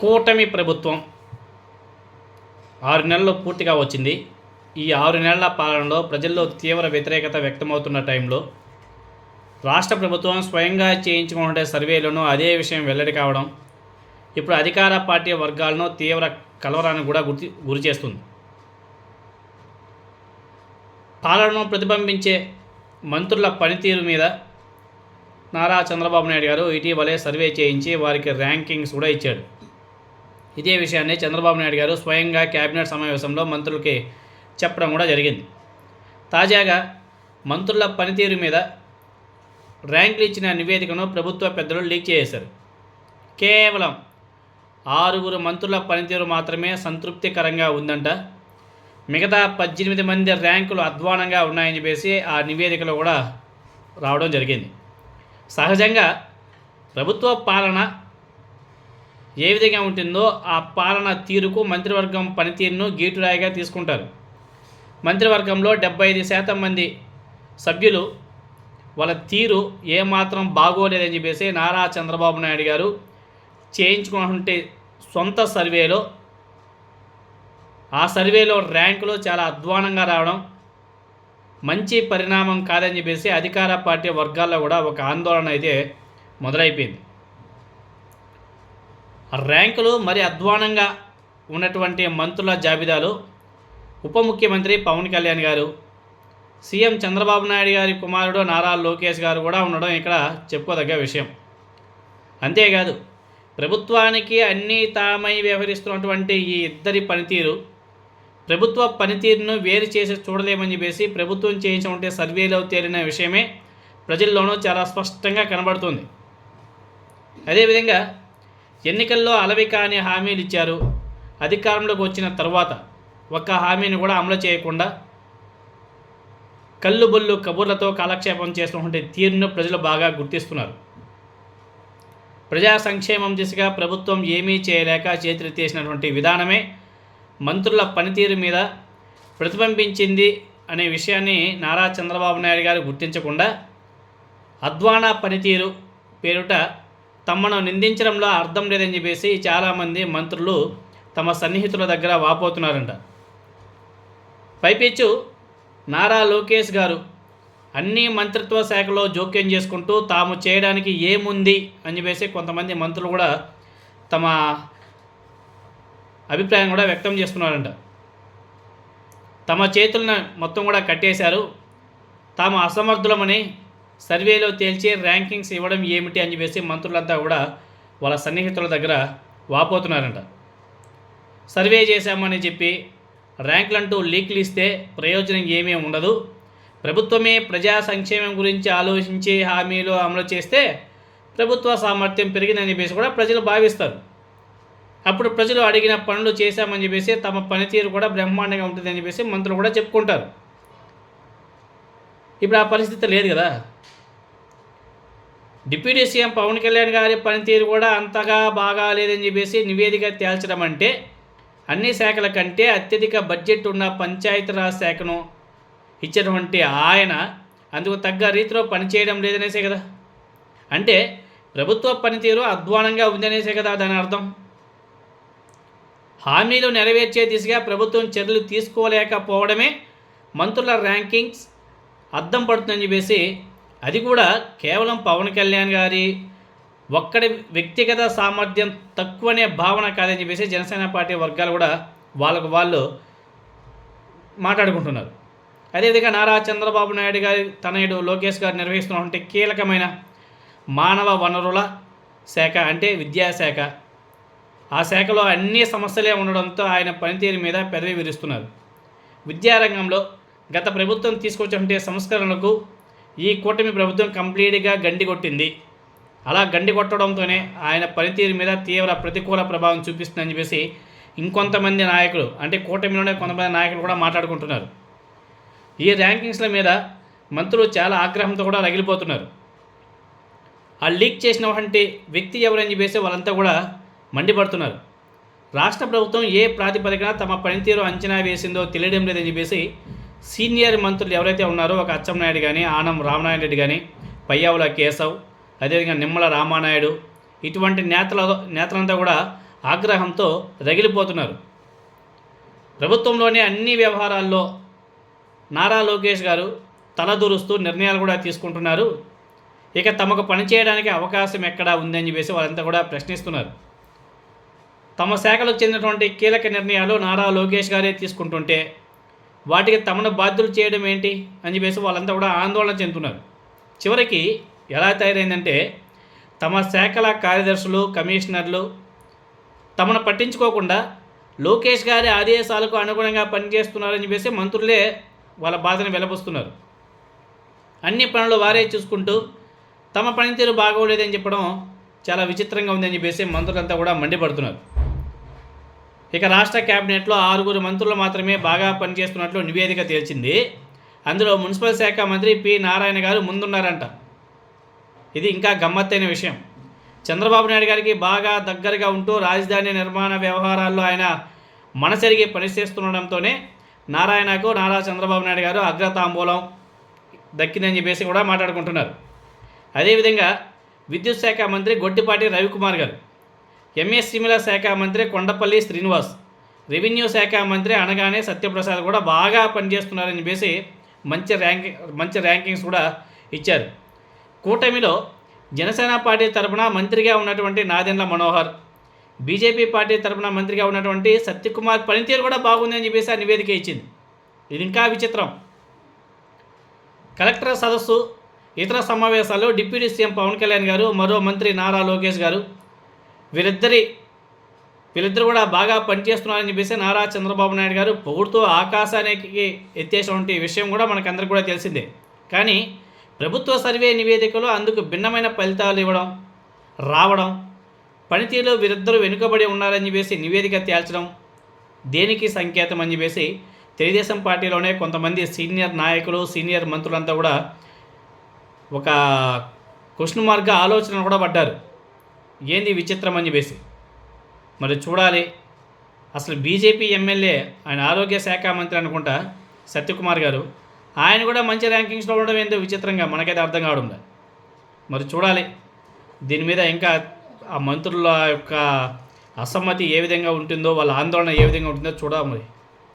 కూటమి ప్రభుత్వం ఆరు నెలలు పూర్తిగా వచ్చింది. ఈ ఆరు నెలల పాలనలో ప్రజల్లో తీవ్ర వ్యతిరేకత వ్యక్తమవుతున్న టైంలో రాష్ట్ర ప్రభుత్వం స్వయంగా చేయించుకుంటే సర్వేలను అదే విషయం వెల్లడి కావడం ఇప్పుడు అధికార పార్టీ వర్గాలను తీవ్ర కలవరానికి కూడా గుర్తి గురి చేస్తుంది. పాలనను ప్రతిబింబించే మంత్రుల పనితీరు మీద నారా చంద్రబాబు నాయుడు గారు ఇటీవలే సర్వే చేయించి వారికి ర్యాంకింగ్స్ కూడా ఇచ్చాడు. ఇదే విషయాన్ని చంద్రబాబు నాయుడు గారు స్వయంగా కేబినెట్ సమావేశంలో మంత్రులకి చెప్పడం కూడా జరిగింది. తాజాగా మంత్రుల పనితీరు మీద ర్యాంకులు ఇచ్చిన నివేదికను ప్రభుత్వ పెద్దలు లీక్ చేశారు. కేవలం ఆరుగురు మంత్రుల పనితీరు మాత్రమే సంతృప్తికరంగా ఉందంట. మిగతా పద్దెనిమిది మంది ర్యాంకులు అధ్వానంగా ఉన్నాయని చెప్పేసి ఆ నివేదికలో కూడా రావడం జరిగింది. సహజంగా ప్రభుత్వ పాలన ఏ విధంగా ఉంటుందో ఆ పాలన తీరుకు మంత్రివర్గం పనితీరును గీటురాయిగా తీసుకుంటారు. మంత్రివర్గంలో డెబ్బై ఐదు శాతం మంది సభ్యులు వాళ్ళ తీరు ఏమాత్రం బాగోలేదని చెప్పేసి నారా చంద్రబాబు నాయుడు గారు చేయించుకున్నటువంటి సొంత సర్వేలో ఆ సర్వేలో ర్యాంకులు చాలా అధ్వానంగా రావడం మంచి పరిణామం కాదని చెప్పేసి అధికార పార్టీ వర్గాల్లో కూడా ఒక ఆందోళన అయితే మొదలైపోయింది. ఆ ర్యాంకులు మరి అధ్వానంగా ఉన్నటువంటి మంత్రుల జాబితాలు ఉప ముఖ్యమంత్రి పవన్ కళ్యాణ్ గారు సీఎం చంద్రబాబు నాయుడు గారి కుమారుడు నారా లోకేష్ గారు కూడా ఉండడం ఇక్కడ చెప్పుకోదగ్గ విషయం. అంతేకాదు ప్రభుత్వానికి అన్నీ తామై వ్యవహరిస్తున్నటువంటి ఈ ఇద్దరి పనితీరు ప్రభుత్వ పనితీరును వేరు చేసి చూడలేమని చెప్పేసి ప్రభుత్వం చేయించుకుంటే సర్వేలో తేలిన విషయమే ప్రజల్లోనూ చాలా స్పష్టంగా కనబడుతుంది. అదేవిధంగా ఎన్నికల్లో అలవి కాని హామీలు ఇచ్చారు. అధికారంలోకి వచ్చిన తర్వాత ఒక్క హామీని కూడా అమలు చేయకుండా కళ్ళు బొల్లు కబుర్లతో కాలక్షేపం చేస్తున్నటువంటి తీరును ప్రజలు బాగా గుర్తిస్తున్నారు. ప్రజా సంక్షేమం దిశగా ప్రభుత్వం ఏమీ చేయలేక చేతులెత్తేసినటువంటి విధానమే మంత్రుల పనితీరు మీద ప్రతిబింబించింది అనే విషయాన్ని నారా చంద్రబాబు నాయుడు గారు గుర్తించకుండా అద్వానా పనితీరు పేరుట తమను నిందించడంలో అర్థం లేదని చెప్పేసి చాలామంది మంత్రులు తమ సన్నిహితుల దగ్గర వాపోతున్నారంట. పైపెచ్చు నారా లోకేష్ గారు అన్ని మంత్రిత్వ శాఖలో జోక్యం చేసుకుంటూ తాము చేయడానికి ఏముంది అని చెప్పేసి కొంతమంది మంత్రులు కూడా తమ అభిప్రాయం కూడా వ్యక్తం చేస్తున్నారంట. తమ చేతులను మొత్తం కూడా కట్టేశారు. తాము అసమర్థులమని సర్వేలో తేల్చి ర్యాంకింగ్స్ ఇవ్వడం ఏమిటి అని చెప్పేసి మంత్రులంతా కూడా వాళ్ళ సన్నిహితుల దగ్గర వాపోతున్నారంట. సర్వే చేశామని చెప్పి ర్యాంకులంటూ లీక్లు ఇస్తే ప్రయోజనం ఏమీ ఉండదు. ప్రభుత్వమే ప్రజా సంక్షేమం గురించి ఆలోచించి హామీలు అమలు చేస్తే ప్రభుత్వ సామర్థ్యం పెరిగిందని చెప్పేసి కూడా ప్రజలు భావిస్తారు. అప్పుడు ప్రజలు అడిగిన పనులు చేశామని చెప్పేసి తమ పనితీరు కూడా బ్రహ్మాండంగా ఉంటుందని చెప్పేసి మంత్రులు కూడా చెప్పుకుంటారు. ఇప్పుడు ఆ పరిస్థితి లేదు కదా. డిప్యూటీ సీఎం పవన్ కళ్యాణ్ గారి పనితీరు కూడా అంతగా బాగా లేదని చెప్పేసి నివేదిక తేల్చడం అంటే అన్ని శాఖల కంటే అత్యధిక బడ్జెట్ ఉన్న పంచాయతీరాజ్ శాఖను ఇచ్చినటువంటి ఆయన అందుకు తగ్గ రీతిలో పనిచేయడం లేదనేసే కదా. అంటే ప్రభుత్వ పనితీరు అధ్వానంగా ఉందనేసే కదా దాని అర్థం. హామీలు నెరవేర్చే దిశగా ప్రభుత్వం చర్యలు తీసుకోలేకపోవడమే మంత్రుల ర్యాంకింగ్స్ అద్దం పడుతుందని చెప్పేసి అది కూడా కేవలం పవన్ కళ్యాణ్ గారి ఒక్కడి వ్యక్తిగత సామర్థ్యం తక్కువనే భావన కాదని చెప్పేసి జనసేన పార్టీ వర్గాలు కూడా వాళ్ళకు వాళ్ళు మాట్లాడుకుంటున్నారు. అదేవిధంగా నారా చంద్రబాబు నాయుడు గారి తనయుడు లోకేష్ గారు నిర్వహిస్తున్నటువంటి కీలకమైన మానవ వనరుల శాఖ అంటే విద్యాశాఖ ఆ శాఖలో అన్ని సమస్యలే ఉండడంతో ఆయన పనితీరు మీద పెదవి విరుస్తున్నారు. విద్యారంగంలో గత ప్రభుత్వం తీసుకొచ్చే సంస్కరణలకు ఈ కూటమి ప్రభుత్వం కంప్లీట్గా గండి కొట్టింది. అలా గండి కొట్టడంతోనే ఆయన పనితీరు మీద తీవ్ర ప్రతికూల ప్రభావం చూపిస్తుందని చెప్పేసి ఇంకొంతమంది నాయకులు అంటే కూటమిలోనే కొంతమంది నాయకులు కూడా మాట్లాడుకుంటున్నారు. ఈ ర్యాంకింగ్స్ల మీద మంత్రులు చాలా ఆగ్రహంతో కూడా రగిలిపోతున్నారు. ఆ లీక్ చేసినటువంటి వ్యక్తి ఎవరని చెప్పేసి వాళ్ళంతా కూడా మండిపడుతున్నారు. రాష్ట్ర ప్రభుత్వం ఏ ప్రాతిపదికన తమ పనితీరు అంచనా వేసిందో తెలియడం లేదని చెప్పేసి సీనియర్ మంత్రులు ఎవరైతే ఉన్నారో ఒక అచ్చెన్నాయుడు కానీ ఆనం రామనారాయణ రెడ్డి కానీ పయ్యావుల కేశవ్ అదేవిధంగా నిమ్మల రామానాయుడు ఇటువంటి నేతల నేతలంతా కూడా ఆగ్రహంతో రగిలిపోతున్నారు. ప్రభుత్వంలోని అన్ని వ్యవహారాల్లో నారా లోకేష్ గారు తలదూరుస్తూ నిర్ణయాలు కూడా తీసుకుంటున్నారు. ఇక తమకు పనిచేయడానికి అవకాశం ఎక్కడా ఉందని చెప్పేసి వాళ్ళంతా కూడా ప్రశ్నిస్తున్నారు. తమ శాఖలకు చెందినటువంటి కీలక నిర్ణయాలు నారా లోకేష్ గారే తీసుకుంటుంటే వాటికి తమను బాధ్యులు చేయడం ఏంటి అని చెప్పేసి వాళ్ళంతా కూడా ఆందోళన చెందుతున్నారు. చివరికి ఎలా తయారైందంటే తమ శాఖల కార్యదర్శులు కమిషనర్లు తమను పట్టించుకోకుండా లోకేష్ గారి ఆదేశాలకు అనుగుణంగా పనిచేస్తున్నారని చెప్పేసి మంత్రులే వాళ్ళ బాధను వెలబుస్తున్నారు. అన్ని పనులు వారే చూసుకుంటూ తమ పనితీరు బాగోలేదని చెప్పడం చాలా విచిత్రంగా ఉందని చెప్పేసి మంత్రులంతా కూడా మండిపడుతున్నారు. ఇక రాష్ట్ర కేబినెట్లో ఆరుగురు మంత్రులు మాత్రమే బాగా పనిచేస్తున్నట్లు నివేదిక తేల్చింది. అందులో మున్సిపల్ శాఖ మంత్రి పి నారాయణ గారు ముందున్నారంట. ఇది ఇంకా గమ్మత్తైన విషయం. చంద్రబాబు నాయుడు గారికి బాగా దగ్గరగా ఉంటూ రాజధాని నిర్మాణ వ్యవహారాల్లో ఆయన మనసెరిగి పనిచేస్తుండడంతోనే నారాయణకు నారా చంద్రబాబు నాయుడు గారు అగ్రతాంబూలం దక్కిందని చెప్పేసి కూడా మాట్లాడుకుంటున్నారు. అదేవిధంగా విద్యుత్ శాఖ మంత్రి గొట్టిపాటి రవికుమార్ గారు ఎంఎస్సిమిల శాఖ మంత్రి కొండపల్లి శ్రీనివాస్ రెవెన్యూ శాఖ మంత్రి అనగానే సత్యప్రసాద్ కూడా బాగా పనిచేస్తున్నారని చెప్పేసి మంచి ర్యాంకింగ్ మంచి ర్యాంకింగ్స్ కూడా ఇచ్చారు. కూటమిలో జనసేన పార్టీ తరపున మంత్రిగా ఉన్నటువంటి నాదెండ్ల మనోహర్ బీజేపీ పార్టీ తరపున మంత్రిగా ఉన్నటువంటి సత్యకుమార్ పనితీరు కూడా బాగుందని చెప్పేసి ఆ నివేదిక ఇచ్చింది. ఇది ఇంకా విచిత్రం. కలెక్టర్ సదస్సు ఇతర సమావేశాల్లో డిప్యూటీ సీఎం పవన్ కళ్యాణ్ గారు మరో మంత్రి నారా లోకేష్ గారు వీరిద్దరి వీళ్ళిద్దరు కూడా బాగా పనిచేస్తున్నారని చెప్పేసి నారా చంద్రబాబు నాయుడు గారు పొగుడుతూ ఆకాశానికి ఎత్తేసినటువంటి విషయం కూడా మనకందరికి కూడా తెలిసిందే. కానీ ప్రభుత్వ సర్వే నివేదికలో అందుకు భిన్నమైన ఫలితాలు ఇవ్వడం రావడం పనితీరులో వీరిద్దరూ వెనుకబడి ఉన్నారని చెప్పేసి నివేదిక తేల్చడం దేనికి సంకేతం అని చెప్పేసి తెలుగుదేశం పార్టీలోనే కొంతమంది సీనియర్ నాయకులు సీనియర్ మంత్రులంతా కూడా ఒక క్వశ్చన్ మార్గ ఆలోచన కూడా పడ్డారు. ఏంది విచిత్రం అని చెప్పేసి. మరి చూడాలి. అసలు బీజేపీ ఎమ్మెల్యే ఆయన ఆరోగ్య శాఖ మంత్రి అనుకుంటా సత్యకుమార్ గారు ఆయన కూడా మంచి ర్యాంకింగ్స్లో ఉండడం ఏందో విచిత్రంగా మనకైతే అర్థం కావడం మరి చూడాలి. దీని మీద ఇంకా ఆ మంత్రుల యొక్క అసమ్మతి ఏ విధంగా ఉంటుందో వాళ్ళ ఆందోళన ఏ విధంగా ఉంటుందో చూడాలి మరి.